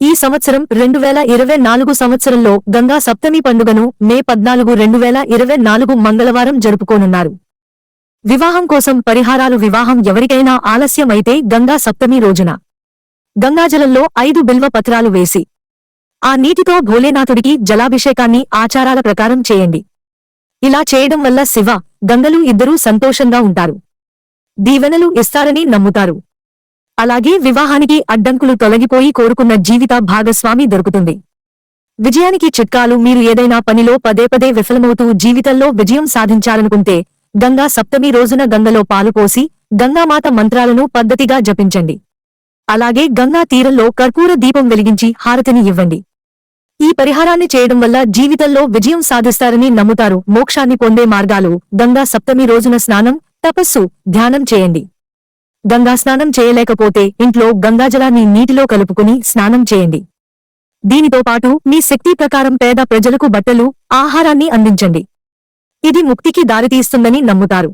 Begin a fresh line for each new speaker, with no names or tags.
ఈ సంవత్సరం రెండు వేల ఇరవై నాలుగు సంవత్సరంలో గంగా సప్తమి పండుగను మే పద్నాలుగు రెండు వేల ఇరవై నాలుగు మంగళవారం జరుపుకోనున్నారు. వివాహం కోసం పరిహారాలు వివాహం ఎవరికైనా ఆలస్యమైతే గంగా సప్తమి రోజున. గంగాజలంలో ఐదు బిల్వ పత్రాలు వేసి. ఆ నీటితో భోలేనాథుడికి జలాభిషేకాన్ని ఆచారాల ప్రకారం చేయండి. ఇలా చేయడం వల్ల శివ గంగలు ఇద్దరూ సంతోషంగా ఉంటారు. దీవెనలు ఇస్తారని నమ్ముతారు. అలాగే వివాహానికి అడ్డంకులు తొలగిపోయి కోరుకున్న జీవిత భాగస్వామి దొరుకుతుంది. విజయానికి చిట్కాలు మీరు ఏదైనా పనిలో పదే పదే విఫలమవుతూ జీవితంలో విజయం సాధించాలనుకుంటే గంగా సప్తమి రోజున గంగలో పాలు పోసి గంగామాత మంత్రాలను పద్ధతిగా జపించండి. అలాగే గంగా తీరంలో కర్పూర దీపం వెలిగించి హారతిని ఇవ్వండి. ఈ పరిహారాన్ని చేయడం వల్ల జీవితంలో విజయం సాధిస్తారని నమ్ముతారు మోక్షాన్ని పొందే మార్గాలు గంగా సప్తమి రోజున స్నానం తపస్సు ధ్యానం చేయండి. గంగా స్నానం చేయలేకపోతే ఇంట్లో గంగాజలాన్ని నీటిలో కలుపుకుని స్నానం చేయండి. దీనితో పాటు మీ శక్తి ప్రకారం పేద ప్రజలకు బట్టలు ఆహారాన్ని అందించండి. ఇది ముక్తికి దారితీస్తుందని నమ్ముతారు.